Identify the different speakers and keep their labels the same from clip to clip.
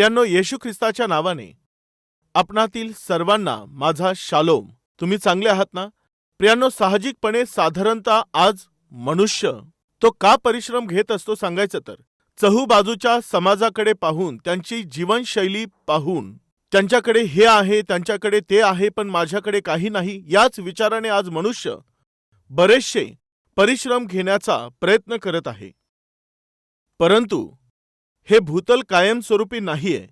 Speaker 1: प्रियांनो येशू ख्रिस्ताच्या नावाने आपणातील सर्वांना माझा शालोम. तुम्ही चांगले आहात ना? प्रियांनो साहजिकपणे साधारणतः आज मनुष्य तो का परिश्रम घेत असतो सांगायचं तर? चहूबाजूच्या समाजाकडे पाहून त्यांची जीवनशैली पाहून त्यांच्याकडे हे आहे त्यांच्याकडे ते आहे पण माझ्याकडे काही नाही याच विचाराने आज मनुष्य बरेचसे परिश्रम घेण्याचा प्रयत्न करत आहे. परंतु हे भूतल कायमस्वरूपी नाहीये.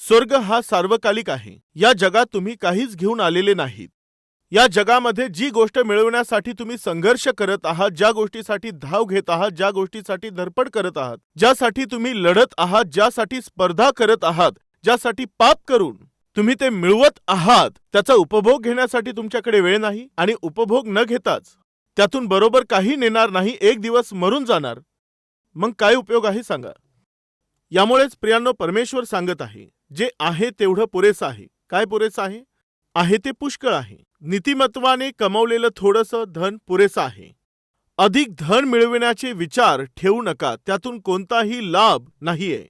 Speaker 1: स्वर्ग हा सार्वकालिक आहे. या जगात तुम्ही काहीच घेऊन आलेले नाहीत. या जगामध्ये जी गोष्ट मिळवण्यासाठी तुम्ही संघर्ष करत आहात ज्या गोष्टीसाठी धाव घेत आहात ज्या गोष्टीसाठी धडपड करत आहात ज्यासाठी तुम्ही लढत आहात ज्यासाठी स्पर्धा करत आहात ज्यासाठी पाप करून तुम्ही ते मिळवत आहात त्याचा उपभोग घेण्यासाठी तुमच्याकडे वेळ नाही आणि उपभोग न घेताच त्यातून बरोबर काही नेणार नाही एक दिवस मरून जाणार. मग काय उपयोग आहे सांगा? यामुळेच प्रियांनो परमेश्वर सांगत आहे जे आहे तेवढं पुरेसं आहे. काय पुरेसं आहे? आहे ते पुष्कळ आहे. नीतिमत्वाने कमवलेलं थोडंसं धन पुरेसं आहे. अधिक धन मिळविण्याचे विचार ठेवू नका त्यातून कोणताही लाभ नाहीये.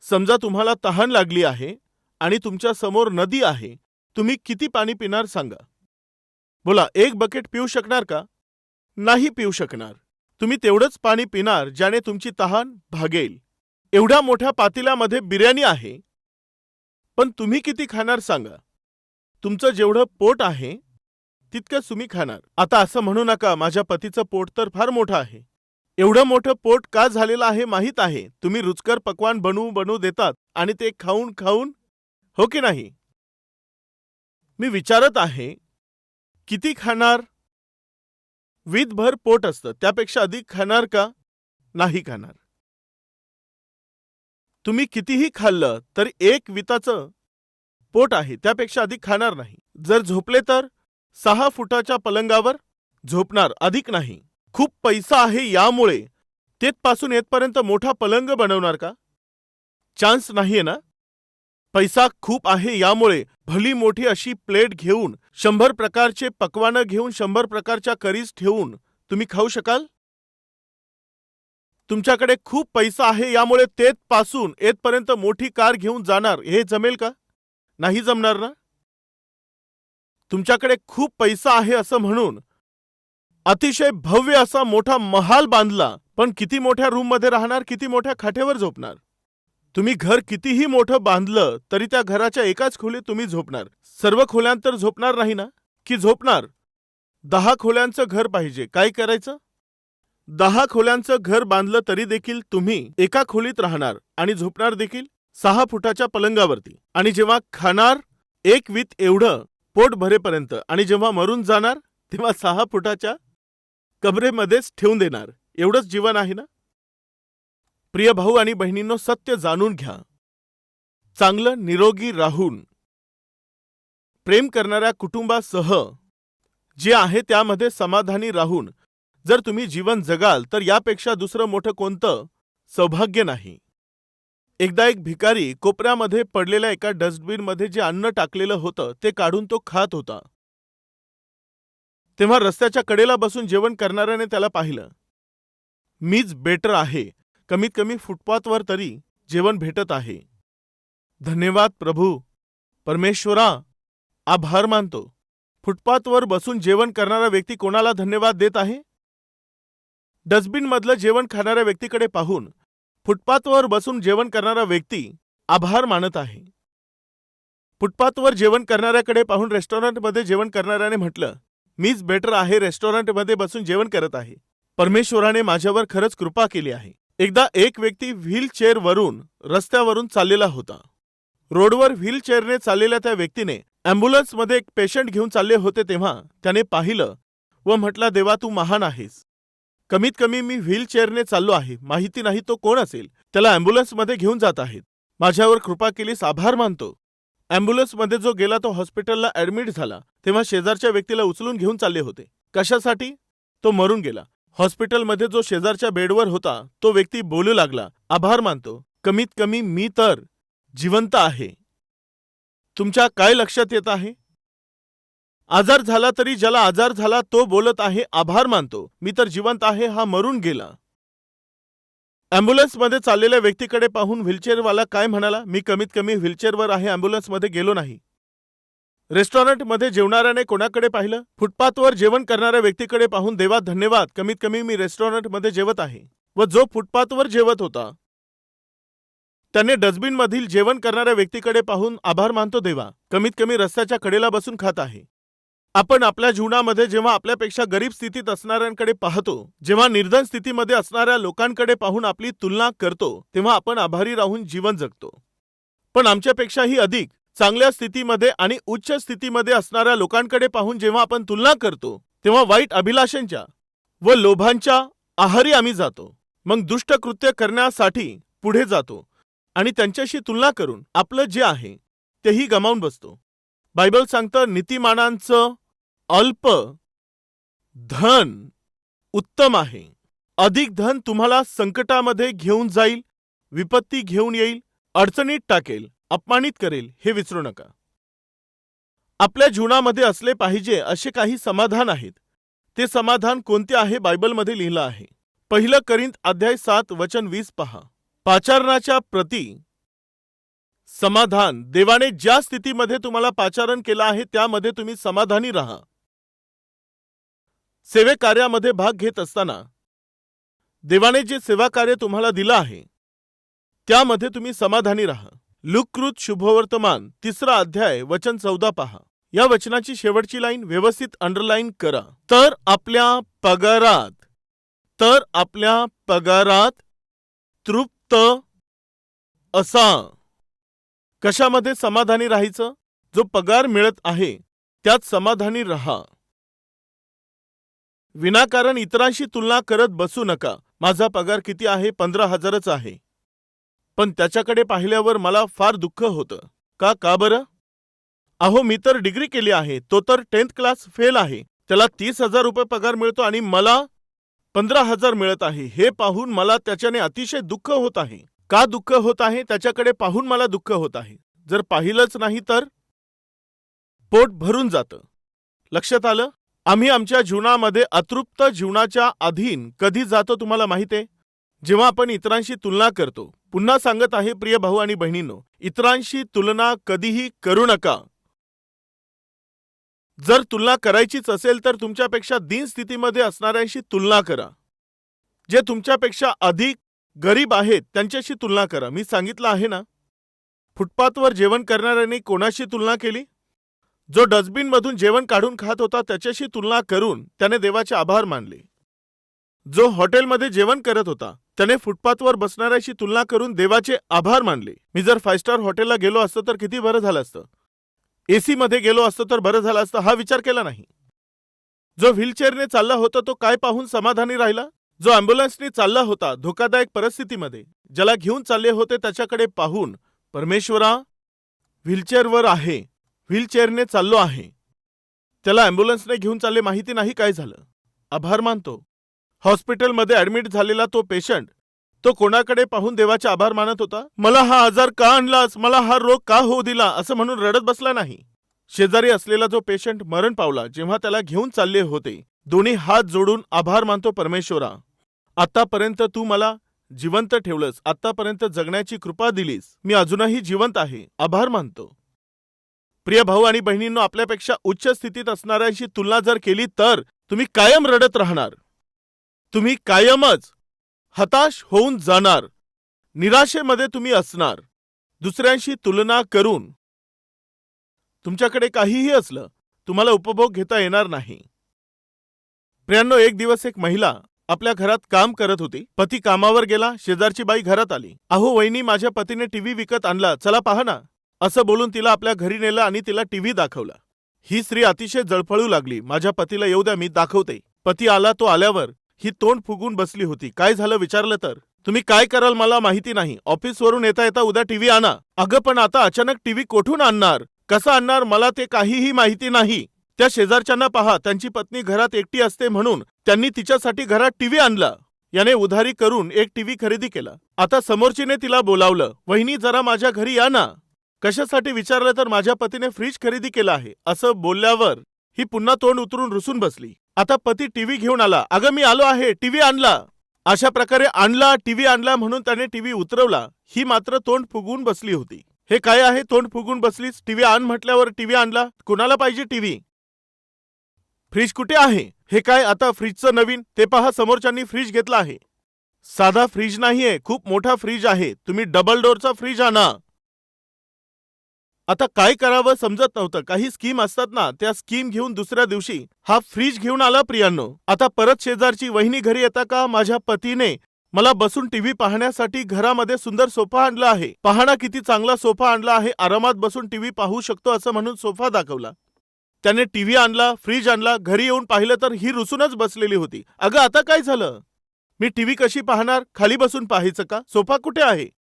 Speaker 1: समजा तुम्हाला तहान लागली आहे आणि तुमच्यासमोर नदी आहे तुम्ही किती पाणी पिणार सांगा? बोला एक बकेट पिऊ शकणार का? नाही पिऊ शकणार. तुम्ही तेवढंच पाणी पिणार ज्याने तुमची तहान भागेल. एवढ्या मोठ्या पातेल्यामध्ये बिर्याणी आहे. पण तुम्ही किती खाणार सांगा. तुमचं जेवढं पोट आहे तितकंच तुम्ही खाणार. आता असं म्हणू नका माझ्या पतीचं पोट तर फार मोठं आहे. एवढं मोठं पोट का झालेलं आहे माहीत आहे. तुम्ही रुचकर पक्वान बनवू बनवू देतात आणि ते खाऊन खाऊन हो की नाही? मी विचारत आहे किती खाणार? वीतभर पोट असतं त्यापेक्षा अधिक खाणार का? नाही खाणार. तुम्ही कितीही खाल्लं तर एक विताचं पोट आहे त्यापेक्षा अधिक खाणार नाही. जर झोपले तर सहा फुटाच्या पलंगावर झोपणार अधिक नाही. खूप पैसा आहे यामुळे तेथपासून येतपर्यंत मोठा पलंग बनवणार का? चान्स नाहीये ना? पैसा खूप आहे यामुळे भली मोठी अशी प्लेट घेऊन शंभर प्रकारचे पकवानं घेऊन शंभर प्रकारच्या करीज ठेवून तुम्ही खाऊ शकाल? तुमच्याकडे खूप पैसा आहे यामुळे तेथपासून येतपर्यंत मोठी कार घेऊन जाणार. हे जमेल का? नाही जमणार ना? तुमच्याकडे खूप पैसा आहे असं म्हणून अतिशय भव्य असा मोठा महाल बांधला. पण किती मोठ्या रूममध्ये राहणार किती मोठ्या खाटेवर झोपणार? तुम्ही घर कितीही मोठं बांधलं तरी त्या घराच्या एकाच खोलीत तुम्ही झोपणार. सर्व खोल्यांतर झोपणार नाही ना? की झोपणार? दहा खोल्यांचं घर पाहिजे. काय करायचं? दहा खोल्यांचं घर बांधलं तरी देखील तुम्ही एका खोलीत राहणार आणि झोपणार देखील सहा फुटाच्या पलंगावरती. आणि जेव्हा खाणार एक वीत एवढं पोट भरेपर्यंत आणि जेव्हा मरून जाणार तेव्हा सहा फुटाच्या कबरेमध्येच ठेवून देणार. एवढंच जीवन आहे ना? प्रिय भाऊ आणि बहिणींनो सत्य जाणून घ्या. चांगलं निरोगी राहून प्रेम करणाऱ्या कुटुंबासह जे आहे त्यामध्ये समाधानी राहून जर तुम्ही जीवन जगाल तर यापेक्षा दुसरं मोठं कोणतं सौभाग्य नाही. एकदा एक भिकारी कोपऱ्यामध्ये पडलेल्या एका डस्टबिनमध्ये जे अन्न टाकलेलं होतं ते काढून तो खात होता. तेव्हा रस्त्याच्या कडेला बसून जेवण करणाऱ्याने त्याला पाहिलं. मीच बेटर आहे. कमीत कमी फुटपाथवर तरी जेवण भेटत आहे. धन्यवाद प्रभू. परमेश्वरा आभार मानतो. फुटपाथवर बसून जेवण करणारा व्यक्ती कोणाला धन्यवाद देत आहे? डस्टबिनमधलं जेवण खाणाऱ्या व्यक्तीकडे पाहून फुटपाथवर बसून जेवण करणारा व्यक्ती आभार मानत आहे. फुटपाथवर जेवण करणाऱ्याकडे पाहून रेस्टॉरंटमध्ये जेवण करणाऱ्याने म्हटलं मीच बेटर आहे रेस्टॉरंटमध्ये बसून जेवण करत आहे. परमेश्वराने माझ्यावर खरंच कृपा केली आहे. एकदा एक व्यक्ती व्हीलचेअरवरून रस्त्यावरून चाललेला होता. रोडवर व्हीलचेअरने चाललेल्या त्या व्यक्तीने अँब्युलन्समध्ये एक पेशंट घेऊन चालले होते तेव्हा त्याने पाहिलं व म्हटला देवा तू महान आहेस. कमीत कमी मी व्हीलचेअरने चाललो आहे. माहिती नाही तो कोण असेल. त्याला अँब्युलन्समध्ये घेऊन जात आहेत. माझ्यावर कृपा केलीस आभार मानतो. अँब्युलन्समध्ये जो गेला तो हॉस्पिटलला ऍडमिट झाला. तेव्हा शेजारच्या व्यक्तीला उचलून घेऊन चालले होते. कशासाठी? तो मरून गेला. हॉस्पिटलमध्ये जो शेजारच्या बेडवर होता तो व्यक्ती बोलू लागला. आभार मानतो. कमीत कमी मी तर जिवंत आहे. तुमच्या काय लक्षात येत आहे? आजार झाला तरी ज्याला आजार झाला तो बोलत आहे आभार मानतो. मी तर जिवंत आहे हा मरून गेला. ॲम्ब्युलन्समध्ये चाललेल्या व्यक्तीकडे पाहून व्हीलचेअरवाला काय म्हणाला मी कमीत कमी व्हीलचेअरवर आहे ॲम्ब्युलन्समध्ये गेलो नाही. रेस्टॉरंटमध्ये जेवणाऱ्याने कोणाकडे पाहिलं? फुटपाथवर जेवण करणाऱ्या व्यक्तीकडे पाहून देवा धन्यवाद. कमीत कमी मी रेस्टॉरंटमध्ये जेवत आहे. व जो फुटपाथवर जेवत होता त्याने डस्टबिनमधील जेवण करणाऱ्या व्यक्तीकडे पाहून आभार मानतो देवा. कमीत कमी रस्त्याच्या कडेला बसून खात आहे. आपण आपल्या जीवनामध्ये जेव्हा आपल्यापेक्षा गरीब स्थितीत असणाऱ्यांकडे पाहतो जेव्हा निर्धन स्थितीमध्ये असणाऱ्या लोकांकडे पाहून आपली तुलना करतो तेव्हा आपण आभारी राहून जीवन जगतो. पण आमच्यापेक्षाही अधिक चांगल्या स्थितीमध्ये आणि उच्च स्थितीमध्ये असणाऱ्या लोकांकडे पाहून जेव्हा आपण तुलना करतो तेव्हा वाईट अभिलाषांच्या व लोभांच्या आहारी आम्ही जातो. मग दुष्ट कृत्य करण्यासाठी पुढे जातो आणि त्यांच्याशी तुलना करून आपलं जे आहे तेही गमावून बसतो. बायबल सांगतं नीतिमानांचं अल्प धन उत्तम आहे. अधिक धन तुम्हाला संकटामध्ये घेऊन जाईल विपत्ती घेऊन येईल अडचणीत टाकेल अपमानित करेल हे विसरू नका. आपल्या जीवनामध्ये असले पाहिजे असे काही समाधान आहेत. ते समाधान कोणते आहे बायबलमध्ये लिहिलं आहे. पहिलं करिंत अध्याय सात वचन वीस पहा. पाचारणाच्या प्रती समाधान देवाने ज्या स्थितीमध्ये तुम्हाला पाचारण केलं आहे त्यामध्ये तुम्ही समाधानी राहा. सेवे कार्यामध्ये भाग घेत असताना देवाने जे सेवा कार्य तुम्हाला दिलं आहे त्यामध्ये तुम्ही समाधानी राहा. लुकृत शुभवर्तमान तिसरा अध्याय वचन चौदा पहा. या वचनाची शेवटची लाईन व्यवस्थित अंडरलाईन करा. तर आपल्या पगारात तर आपल्या पगारात तृप्त असा. कशामध्ये समाधानी राहायचं? जो पगार मिळत आहे त्यात समाधानी रहा. विनाकारण इतरांशी तुलना करत बसू नका. माझा पगार किती आहे? पंधरा हजारच आहे. पण त्याच्याकडे पाहिल्यावर मला फार दुःख होतं. का? का बरं? अहो मी तर डिग्री केली आहे. तो तर टेन्थ क्लास फेल आहे. त्याला तीस हजार रुपये पगार मिळतो आणि मला पंधरा हजार मिळत आहे. हे पाहून मला त्याच्याने अतिशय दुःख होत आहे. का दुःख होत आहे? त्याच्याकडे पाहून मला दुःख होत आहे. जर पाहिलंच नाही तर? पोट भरून जातं. लक्षात आलं? आम्ही आमच्या जीवनामध्ये अतृप्त जीवनाच्या अधीन कधी जातो तुम्हाला माहिती आहे? जेव्हा आपण इतरांशी तुलना करतो पुन्हा सांगत आहे प्रिय भाऊ आणि बहिणींनो इतरांशी तुलना कधीही करू नका. जर तुलना करायचीच असेल तर तुमच्यापेक्षा दिनस्थितीमध्ये असणाऱ्यांशी तुलना करा. जे तुमच्यापेक्षा अधिक गरीब आहेत त्यांच्याशी तुलना करा. मी सांगितलं आहे ना? फुटपाथवर जेवण करणाऱ्यांनी कोणाशी तुलना केली? जो डस्टबिनमधून जेवण काढून खात होता त्याच्याशी तुलना करून त्याने देवाचे आभार मानले. जो हॉटेलमध्ये जेवण करत होता त्याने फुटपाथवर बसणाऱ्याशी तुलना करून देवाचे आभार मानले. मी जर फाय स्टार हॉटेलला गेलो असतो तर किती बरं झालं असतं? एसी मध्ये गेलो असतो तर बरं झालं असतं हा विचार केला नाही. जो व्हीलचेअरने चालला होता तो काय पाहून समाधानी राहिला? जो अँब्युलन्सने चालला होता धोकादायक परिस्थितीमध्ये ज्याला घेऊन चालले होते त्याच्याकडे पाहून परमेश्वरा व्हीलचेअरवर आहे. व्हीलचेअरने चाललो आहे. त्याला अँब्युलन्सने घेऊन चालले माहिती नाही काय झालं. आभार मानतो. हॉस्पिटलमध्ये ऍडमिट झालेला तो पेशंट तो कोणाकडे पाहून देवाचे आभार मानत होता? मला हा आजार का आणलास? मला हा रोग का होऊ दिला? असं म्हणून रडत बसला नाही. शेजारी असलेला जो पेशंट मरण पावला जेव्हा त्याला घेऊन चालले होते दोन्ही हात जोडून आभार मानतो परमेश्वरा. आतापर्यंत तू मला जिवंत ठेवलंस. आतापर्यंत जगण्याची कृपा दिलीस. मी अजूनही जिवंत आहे. आभार मानतो. प्रिय भाऊ आणि बहिणींनो आपल्यापेक्षा उच्च स्थितीत असणाऱ्यांशी तुलना जर केली तर तुम्ही कायम रडत राहणार. तुम्ही कायमच हताश होऊन जाणार. निराशेमध्ये तुम्ही असणार. दुसऱ्यांशी तुलना करून. तुमच्याकडे काहीही असलं तुम्हाला उपभोग घेता येणार नाही. प्रियांनो एक दिवस एक महिला आपल्या घरात काम करत होती. पती कामावर गेला शेजारची बाई घरात आली. अहो वहिनी माझ्या पतीने टीव्ही विकत आणला. चला पहा ना असं बोलून तिला आपल्या घरी नेलं आणि तिला टीव्ही दाखवला. ही स्त्री अतिशय जळफळू लागली. माझ्या पतीला येऊ द्या मी दाखवते. पती आला तो आल्यावर ही तोंड फुगून बसली होती. काय झालं विचारलं तर? तुम्ही काय कराल मला माहिती नाही. ऑफिसवरून येता येता उद्या टीव्ही आणा. अगं पण आता अचानक टीव्ही कोठून आणणार? कसं आणणार? मला ते काहीही माहिती नाही. त्या शेजारच्यांना पहा. त्यांची पत्नी घरात एकटी असते म्हणून त्यांनी तिच्यासाठी घरात टीव्ही आणला. याने उधारी करून एक टीव्ही खरेदी केला. आता समोरचीने तिला बोलावलं. वहिनी जरा माझ्या घरी या ना. कशासाठी विचारलं तर माझ्या पतीने फ्रीज खरेदी केला आहे? असं बोलल्यावर ही पुन्हा तोंड उतरून रुसून बसली. आता पती टीव्ही घेऊन आला. अगं मी आलो आहे. टीव्ही आणला. अशा प्रकारे आणला टीव्ही आणला म्हणून त्याने टीव्ही उतरवला. ही मात्र तोंड फुगून बसली होती. हे काय आहे? तोंड फुगून बसलीस? टीव्ही आण म्हटल्यावर टीव्ही आणला? कुणाला पाहिजे टीव्ही? फ्रीज कुठे आहे? हे काय आता फ्रीजचं नवीन? ते पहा समोरच्यांनी फ्रीज घेतला आहे. साधा फ्रीज नाहीये. खूप मोठा फ्रीज आहे. तुम्ही डबल डोअरचा फ्रीज आणा. आता काय करावं समजत नव्हतं. काही स्कीम असतात ना त्या स्कीम घेऊन दुसऱ्या दिवशी हा फ्रीज घेऊन आला प्रियांनो. आता परत शेजारची वहिनी घरी येता का? माझ्या पतीने मला बसून टीव्ही पाहण्यासाठी घरामध्ये सुंदर सोफा आणला आहे. पाहणा किती चांगला सोफा आणला आहे. आरामात बसून टीव्ही पाहू शकतो असं म्हणून सोफा दाखवला. त्याने टीव्ही आणला फ्रीज आणला घरी येऊन पाहिलं तर ही रुसूनच बसलेली होती. अगं आता काय झालं? मी टीव्ही कशी पाहणार? खाली बसून पाहायचं का? सोफा कुठे आहे?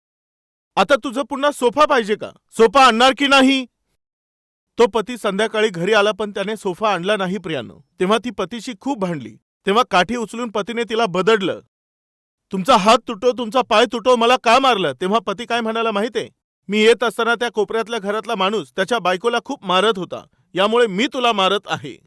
Speaker 1: आता तुझं पुन्हा सोफा पाहिजे का? सोफा आणणार की नाही? तो पती संध्याकाळी घरी आला पण त्याने सोफा आणला नाही प्रियानो. तेव्हा ती पतीशी खूप भांडली. तेव्हा काठी उचलून पतीने तिला बदडलं. तुमचा हात तुटो तुमचा पाय तुटो मला का मारलं? तेव्हा पती काय म्हणाला माहितीये मी येत असताना त्या कोपऱ्यातल्या घरातला माणूस त्याच्या बायकोला खूप मारत होता. यामुळे मी तुला मारत आहे.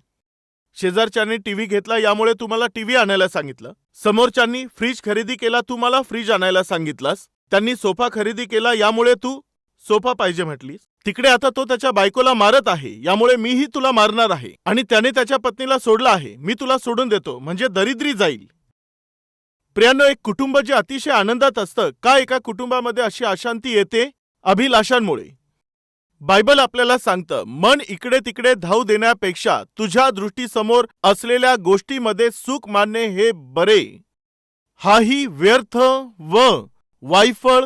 Speaker 1: शेजारच्यांनी टीव्ही घेतला यामुळे तुम्हाला टीव्ही आणायला सांगितलं. समोरच्यांनी फ्रीज खरेदी केला तू मला फ्रीज आणायला सांगितलास? त्यांनी सोफा खरेदी केला यामुळे तू सोफा पाहिजे म्हटलीस? तिकडे आता तो त्याच्या बायकोला मारत आहे यामुळे मीही तुला मारणार आहे. आणि त्याने त्याच्या पत्नीला सोडलं आहे मी तुला सोडून देतो म्हणजे दरिद्री जाईल. प्रियानो एक कुटुंब जे अतिशय आनंदात असतं का एका कुटुंबामध्ये अशी अशांती येते? अभिलाषांमुळे. बायबल आपल्याला सांगतं मन इकडे तिकडे धाव देण्यापेक्षा तुझ्या दृष्टीसमोर असलेल्या गोष्टीमध्ये सुख मानणे हे बरे. हाही व्यर्थ व वायफळ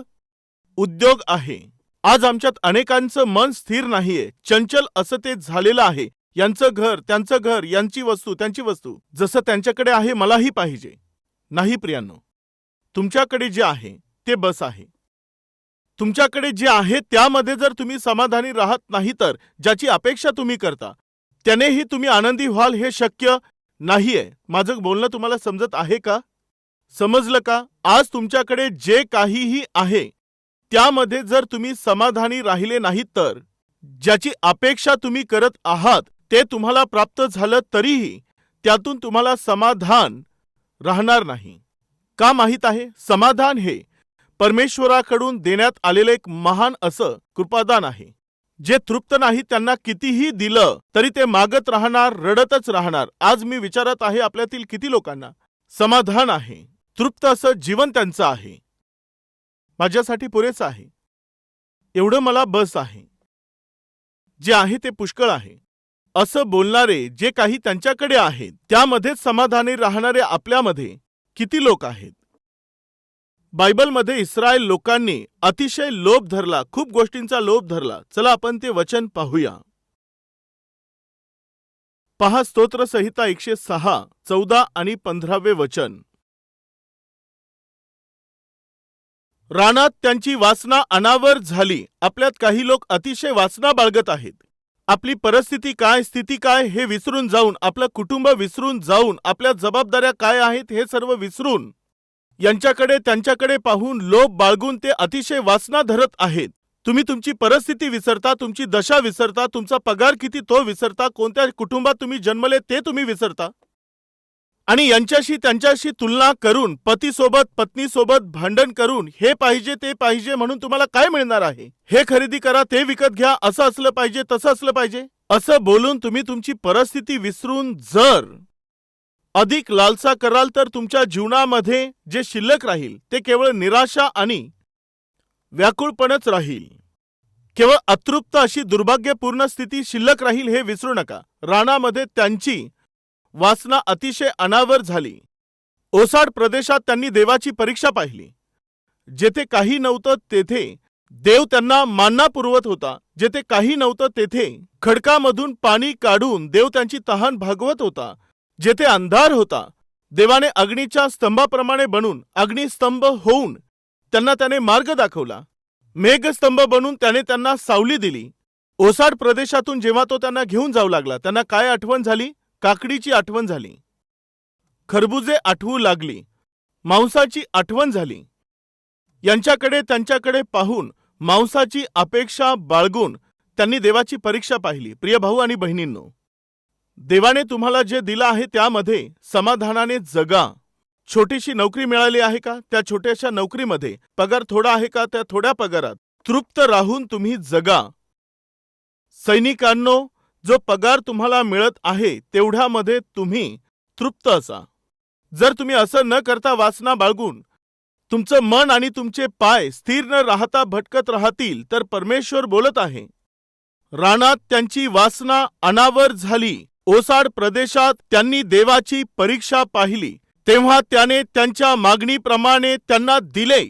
Speaker 1: उद्योग आहे. आज आमच्यात अनेकांचं मन स्थिर नाहीये. चंचल असं ते झालेलं आहे. यांचं घर त्यांचं घर यांची वस्तू त्यांची वस्तू. जसं त्यांच्याकडे आहे मलाही पाहिजे. नाही प्रियांनो. तुमच्याकडे जे आहे ते बस आहे. तुमच्याकडे जे आहे त्यामध्ये जर तुम्ही समाधानी राहत नाही तर ज्याची अपेक्षा तुम्ही करता त्यानेही तुम्ही आनंदी व्हाल हे शक्य नाहीये. माझं बोलणं तुम्हाला समजत आहे का? समजलं का? आज तुमच्याकडे जे काहीही आहे त्यामध्ये जर तुम्ही समाधानी राहिले नाहीत तर ज्याची अपेक्षा तुम्ही करत आहात ते तुम्हाला प्राप्त झालं तरीही त्यातून तुम्हाला समाधान राहणार नाही. का माहीत आहे? समाधान हे परमेश्वराकडून देण्यात आलेलं एक महान असं कृपादान आहे. जे तृप्त नाही त्यांना कितीही दिलं तरी ते मागत राहणार रडतच राहणार. आज मी विचारत आहे आपल्यातील किती लोकांना समाधान आहे. तृप्त असं जीवन त्यांचं आहे. माझ्यासाठी पुरेसं आहे. एवढं मला बस आहे. जे आहे ते पुष्कळ आहे. असं बोलणारे जे काही त्यांच्याकडे आहेत त्यामध्येच समाधानी राहणारे आपल्यामध्ये किती लोक आहेत? बायबलमध्ये इस्रायल लोकांनी अतिशय लोभ धरला खूप गोष्टींचा लोभ धरला. चला आपण ते वचन पाहूया. पहा स्तोत्रसंहिता एकशे सहा चौदा आणि पंधरावे वचन. रानात त्यांची वासना अनावर झाली. आपल्यात काही लोक अतिशय वासना बाळगत आहेत. आपली परिस्थिती काय स्थिती काय हे विसरून जाऊन आपलं कुटुंब विसरून जाऊन आपल्या जबाबदाऱ्या काय आहेत हे सर्व विसरून यांच्याकडे त्यांच्याकडे पाहून लोभ बाळगून ते अतिशय वासना धरत आहेत. तुम्ही तुमची परिस्थिती विसरता तुमची दशा विसरता तुमचा पगार किती तो विसरता कोणत्या कुटुंबात तुम्ही जन्मले ते तुम्ही विसरता? आणि यांच्याशी त्यांच्याशी तुलना करून पतीसोबत पत्नीसोबत भांडण करून हे पाहिजे ते पाहिजे म्हणून तुम्हाला काय मिळणार आहे? हे खरेदी करा ते विकत घ्या असं असलं पाहिजे तसं असलं पाहिजे? असं बोलून तुम्ही तुमची परिस्थिती विसरून जर अधिक लालसा कराल तर तुमच्या जीवनामध्ये जे शिल्लक राहील ते केवळ निराशा आणि व्याकुळपणच राहील. केवळ अतृप्त अशी दुर्भाग्यपूर्ण स्थिती शिल्लक राहील हे विसरू नका. रानामध्ये त्यांची वासना अतिशय अनावर झाली. ओसाड प्रदेशात त्यांनी देवाची परीक्षा पाहिली. जेथे काही नव्हतं तेथे देव त्यांना मान्ना पुरवत होता. जेथे काही नव्हतं तेथे खडकामधून पाणी काढून देव त्यांची तहान भागवत होता. जेथे अंधार होता देवाने अग्नीच्या स्तंभाप्रमाणे बनून अग्निस्तंभ होऊन त्यांना त्याने मार्ग दाखवला. मेघस्तंभ बनून त्याने त्यांना सावली दिली. ओसाड प्रदेशातून जेव्हा तो त्यांना घेऊन जाऊ लागला त्यांना काय आठवण झाली? काकडीची आठवण झाली. खरबुजे आठवू लागली. मांसाची आठवण झाली. यांच्याकडे त्यांच्याकडे पाहून मांसाची अपेक्षा बाळगून त्यांनी देवाची परीक्षा पाहिली. प्रिय भाऊ आणि बहिणींनो देवाने तुम्हाला जे दिलं आहे त्यामध्ये समाधानाने जगा. छोटीशी नोकरी मिळाली आहे का? त्या छोट्याशा नोकरीमध्ये पगार थोडा आहे का? त्या थोड्या पगारात तृप्त राहून तुम्ही जगा. सैनिकांनो जो पगार तुम्हाला मिळत आहे तेवढ्यामध्ये तुम्ही तृप्त असा. जर तुम्ही असं न करता वासना बाळगून तुमचं मन आणि तुमचे पाय स्थिर न राहता भटकत राहतील तर परमेश्वर बोलत आहे. रानात त्यांची वासना अनावर झाली ओसाड प्रदेशात त्यांनी देवाची परीक्षा पाहिली तेव्हा त्याने त्यांच्या मागणीप्रमाणे त्यांना दिले.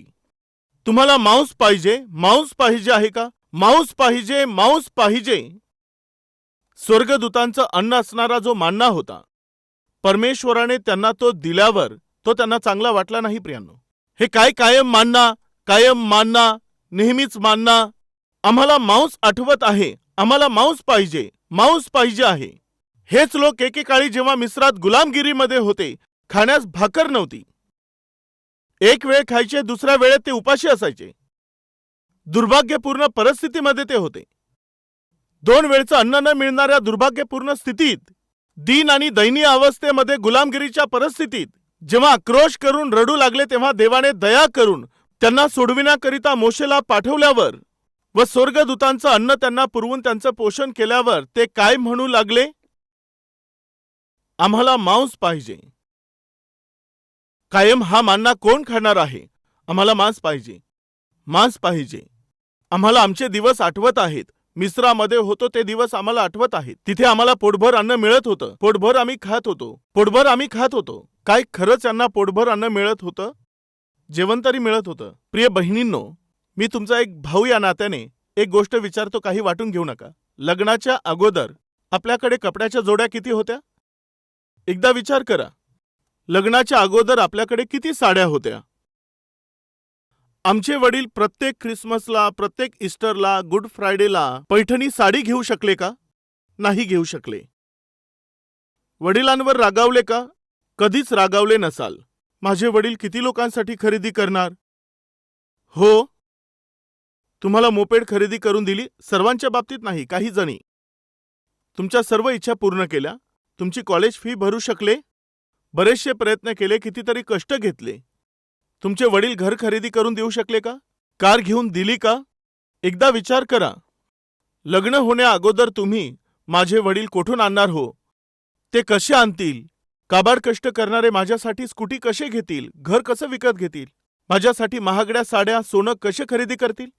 Speaker 1: तुम्हाला मांस पाहिजे? मांस पाहिजे आहे का? मांस पाहिजे मांस पाहिजे. स्वर्गदूतांचं अन्न असणारा जो मान्ना होता परमेश्वराने त्यांना तो दिल्यावर तो त्यांना चांगला वाटला नाही प्रियांनो. हे काय कायम मानना कायम मानना नेहमीच मानना? आम्हाला मांस आठवत आहे आम्हाला मांस पाहिजे मांस पाहिजे आहे. हेच लोक एकेकाळी जेव्हा मिस्रात गुलामगिरीमध्ये होते खाण्यास भाकर नव्हती. एक वेळ खायचे दुसऱ्या वेळेत ते उपाशी असायचे. दुर्भाग्यपूर्ण परिस्थितीमध्ये ते होते. दोन वेळचं अन्न न मिळणाऱ्या दुर्भाग्यपूर्ण स्थितीत दीन आणि दयनीय अवस्थेमध्ये गुलामगिरीच्या परिस्थितीत जेव्हा आक्रोश करून रडू लागले तेव्हा देवाने दया करून त्यांना सोडविण्याकरिता मोशेला पाठवल्यावर व स्वर्गदूतांचं अन्न त्यांना पुरवून त्यांचं पोषण केल्यावर ते काय म्हणू लागले? आम्हाला मांस पाहिजे. कायम हा मान्ना कोण खाणार आहे? आम्हाला मांस पाहिजे. मांस पाहिजे. आम्हाला आमचे दिवस आठवत आहेत. मिस्रामध्ये होतो ते दिवस आम्हाला आठवत आहेत तिथे आम्हाला पोटभर अन्न मिळत होतं. पोटभर आम्ही खात होतो. पोटभर आम्ही खात होतो. काय खरंच यांना पोटभर अन्न मिळत होतं? जेवण तरी मिळत होतं. प्रिय बहिणींनो मी तुमचा एक भाऊ या नात्याने एक गोष्ट विचारतो काही वाटून घेऊ नका. लग्नाच्या अगोदर आपल्याकडे कपड्याच्या जोड्या किती होत्या? एकदा विचार करा. लग्नाच्या अगोदर आपल्याकडे किती साड्या होत्या? आमचे वडील प्रत्येक ख्रिसमसला प्रत्येक इस्टरला गुड फ्रायडेला पैठणी साडी घेऊ शकले का? नाही घेऊ शकले. वडिलांवर रागावले का? कधीच रागावले नसाल. माझे वडील किती लोकांसाठी खरेदी करणार? हो. तुम्हाला मोपेड खरेदी करून दिली सर्वांच्या बाबतीत नाही काही जणी. तुमच्या सर्व इच्छा पूर्ण केल्या. तुमची कॉलेज फी भरू शकले. बरेचसे प्रयत्न केले कितीतरी कष्ट घेतले. तुमचे वडील घर खरेदी करून देऊ शकले का? कार घेऊन दिली का? एकदा विचार करा. लग्न होण्या अगोदर तुम्ही माझे वडील कोठून आणणार हो? ते कसे आणतील? काबाड कष्ट करणारे माझ्यासाठी स्कूटी कसे घेतील? घर कसं विकत घेतील? माझ्यासाठी महागड्या साड्या सोनं कसे खरेदी करतील?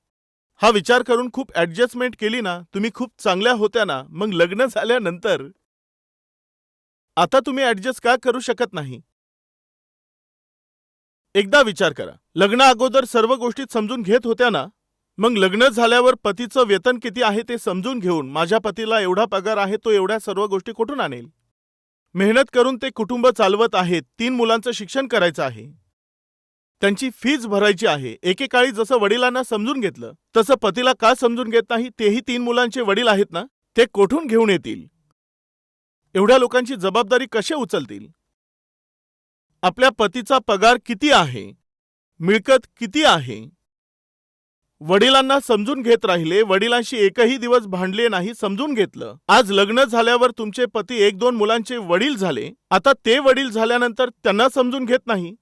Speaker 1: हा विचार करून खूप ॲडजस्टमेंट केली ना तुम्ही खूप चांगल्या होत्या ना. मग लग्न झाल्यानंतर आता तुम्ही ॲडजस्ट का करू शकत नाही? एकदा विचार करा. लग्न अगोदर सर्व गोष्टी समजून घेत होत्या ना? मग लग्न झाल्यावर पतीचं वेतन किती आहे ते समजून घेऊन माझ्या पतीला एवढा पगार आहे तो एवढ्या सर्व गोष्टी कुठून आणेल? मेहनत करून ते कुटुंब चालवत आहेत तीन मुलांचं शिक्षण करायचं आहे. त्यांची फीज भरायची आहे. एकेकाळी जसं वडिलांना समजून घेतलं तसं पतीला का समजून घेत नाही? तेही तीन मुलांचे वडील आहेत ना? ते कोठून घेऊन येतील? एवढ्या लोकांची जबाबदारी कसे उचलतील? आपल्या पतीचा पगार किती आहे? मिळकत किती आहे? वडिलांना समजून घेत राहिले वडिलांशी एकही दिवस भांडले नाही समजून घेतलं. आज लग्न झाल्यावर तुमचे पती एक दोन मुलांचे वडील झाले. आता ते वडील झाल्यानंतर त्यांना समजून घेत नाही?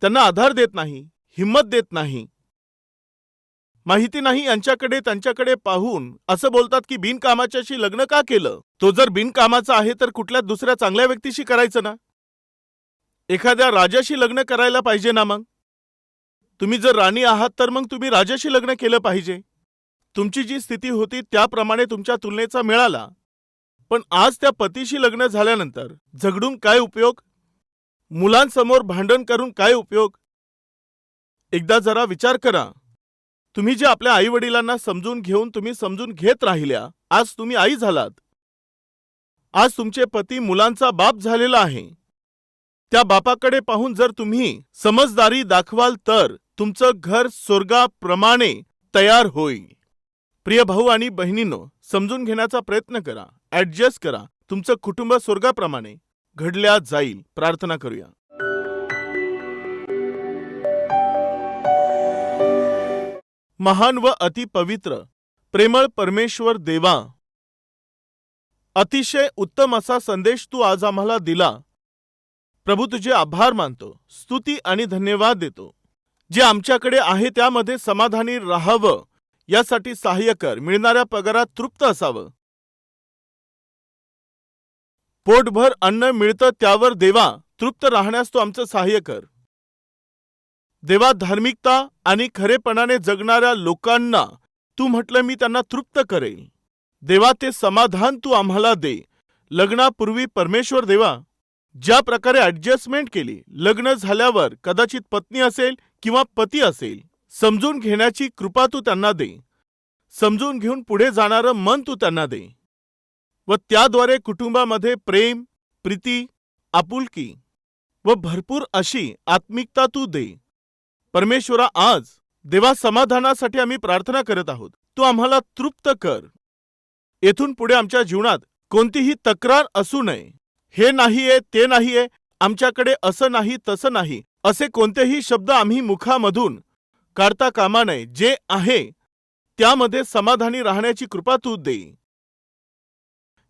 Speaker 1: त्यांना आधार देत नाही? हिंमत देत नाही? माहिती नाही यांच्याकडे त्यांच्याकडे पाहून. असं बोलतात की बिनकामाच्याशी लग्न का केलं? तो जर बिनकामाचा आहे तर कुठल्या दुसऱ्या चांगल्या व्यक्तीशी करायचं ना? एखाद्या राजाशी लग्न करायला पाहिजे ना मग? तुम्ही जर राणी आहात तर मग तुम्ही राजाशी लग्न केलं पाहिजे. तुमची जी स्थिती होती त्याप्रमाणे तुमच्या तुलनेचा मिळाला. पण आज त्या पतीशी लग्न झाल्यानंतर झगडून काय उपयोग? मुलांसमोर भांडण करून काय उपयोग? एकदा जरा विचार करा. तुम्ही जे आपल्या आईवडिलांना समजून घेऊन तुम्ही समजून घेत राहिल्या आज तुम्ही आई झालात. आज तुमचे पती मुलांचा बाप झालेला आहे. त्या बापाकडे पाहून जर तुम्ही समजदारी दाखवाल तर तुमचं घर स्वर्गाप्रमाणे तयार होईल. प्रिय भाऊ आणि बहिणींनो समजून घेण्याचा प्रयत्न करा ऍडजस्ट करा. तुमचं कुटुंब स्वर्गाप्रमाणे घडल्या जाईल. प्रार्थना करूया. महान व अतिपवित्र प्रेमळ परमेश्वर देवा अतिशय उत्तम असा संदेश तू आज आम्हाला दिला. प्रभू तुझे आभार मानतो स्तुती आणि धन्यवाद देतो. जे आमच्याकडे आहे त्यामध्ये समाधानी राहावं यासाठी सहाय्य कर मिळणाऱ्या पगारात तृप्त असावं. पोटभर अन्न मिळतं त्यावर देवा तृप्त राहण्यास तू आमचं सहाय्य कर. देवा धार्मिकता आणि खरेपणाने जगणाऱ्या लोकांना तू म्हटलं मी त्यांना तृप्त करेल. देवा ते समाधान तू आम्हाला दे. लग्नापूर्वी परमेश्वर देवा ज्या प्रकारे ऍडजस्टमेंट केली लग्न झाल्यावर कदाचित पत्नी असेल किंवा पती असेल समजून घेण्याची कृपा तू त्यांना दे. समजून घेऊन पुढे जाणारं मन तू त्यांना दे. व त्याद्वारे कुटुंबामध्ये प्रेम प्रीती आपुलकी व भरपूर अशी आत्मिकता तू दे. परमेश्वरा आज देवा समाधानासाठी आम्ही प्रार्थना करत आहोत. तू आम्हाला तृप्त कर. येथून पुढे आमच्या जीवनात कोणतीही तक्रार असू नये. हे नाहीये ते नाहीये आमच्याकडे असं नाही तसं नाही असे कोणतेही शब्द आम्ही मुखामधून काढता कामा नये जे आहे त्यामध्ये समाधानी राहण्याची कृपा तू दे.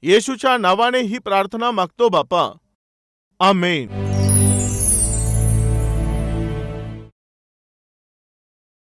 Speaker 1: येशूच्या नावाने ही प्रार्थना मागतो बापा. आमेन.